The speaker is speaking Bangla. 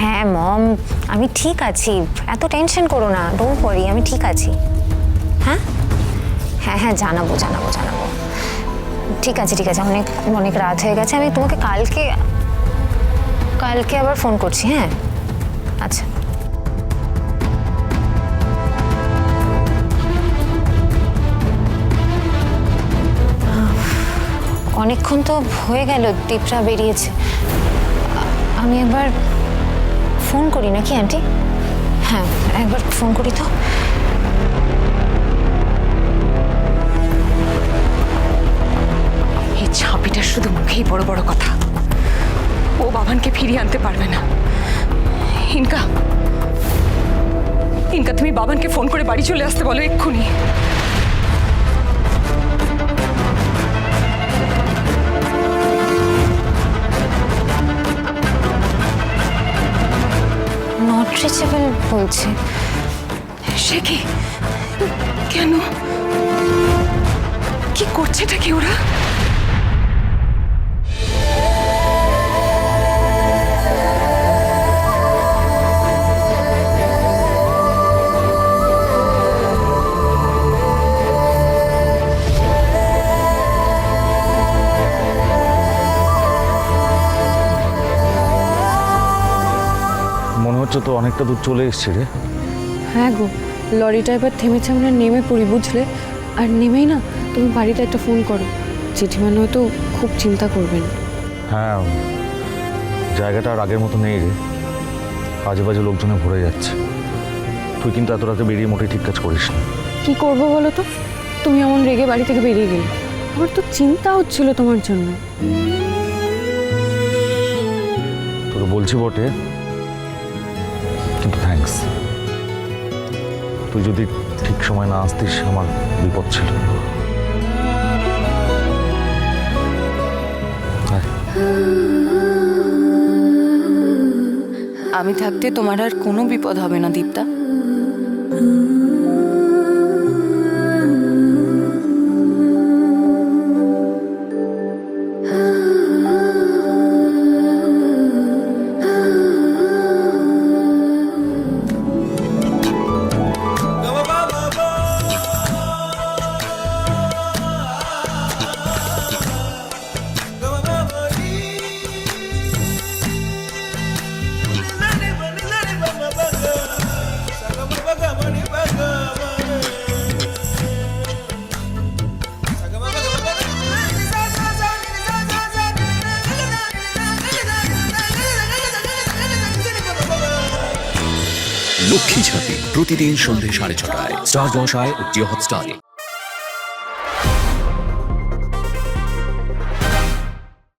হ্যাঁ মম, আমি ঠিক আছি। এত টেনশন করো না ডোন্ট ওয়ারি আমি ঠিক আছি। হ্যাঁ? হ্যাঁ হ্যাঁ জানাব জানাব জানাব। ঠিক আছে ঠিক আছে, অনেক অনেক রাত হয়ে গেছে, আমি তোমাকে কালকে কালকে আবার ফোন করছি হ্যাঁ? আচ্ছা। অনেকক্ষণ তো হয়ে গেল, দীপরা বেরিয়েছে। আমি একবার ফোন করি নাকি, আন্টি? হ্যাঁ একবার ফোন করি তো। এই ছাপিটার শুধু মুখেই বড় বড় কথা। ও বাবানকে ফিরিয়ে আনতে পারবে না। ইনকা ইনকা, তুমি বাবানকে ফোন করে বাড়ি চলে আসতে বলো এক্ষুনি। রিচেবল বলছে। সে কি? কেন? কি করছেটা কি ওরা? মনে তো অনেকটা দূর চলে এসছে রে। হ্যাঁ গো লরিটা এবার থেমেছে আমরা নেমে পড়ি বুঝলে? আর নেমেই না তুমি বাড়িতে একটা ফোন করো। জেঠিমা হয়তো খুব চিন্তা করবেন। হ্যাঁ জায়গাটা আর আগের মতো নেই রে। বাজে বাজে লোকজনে ভরে যাচ্ছে। তুই কিন্তু এত রাতে বেরিয়ে মোটেই ঠিক কাজ করিস না। কি করব বলো তো? তুমি এমন রেগে বাড়ি থেকে বেরিয়ে গেলে। আমার তো চিন্তা হচ্ছিল তোমার জন্য। তোকে বলছি বটে থ্যাঙ্কস তুই যদি ঠিক সময় না আসতিস আমার বিপদ ছিল। আমি থাকতে তোমার আর কোনো বিপদ হবে না দীপ্তা। লক্ষ্মী ঝাঁপি প্রতিদিন সন্ধ্যে সাড়ে ছটায়। স্টার জলসায় ও হটস্টারে।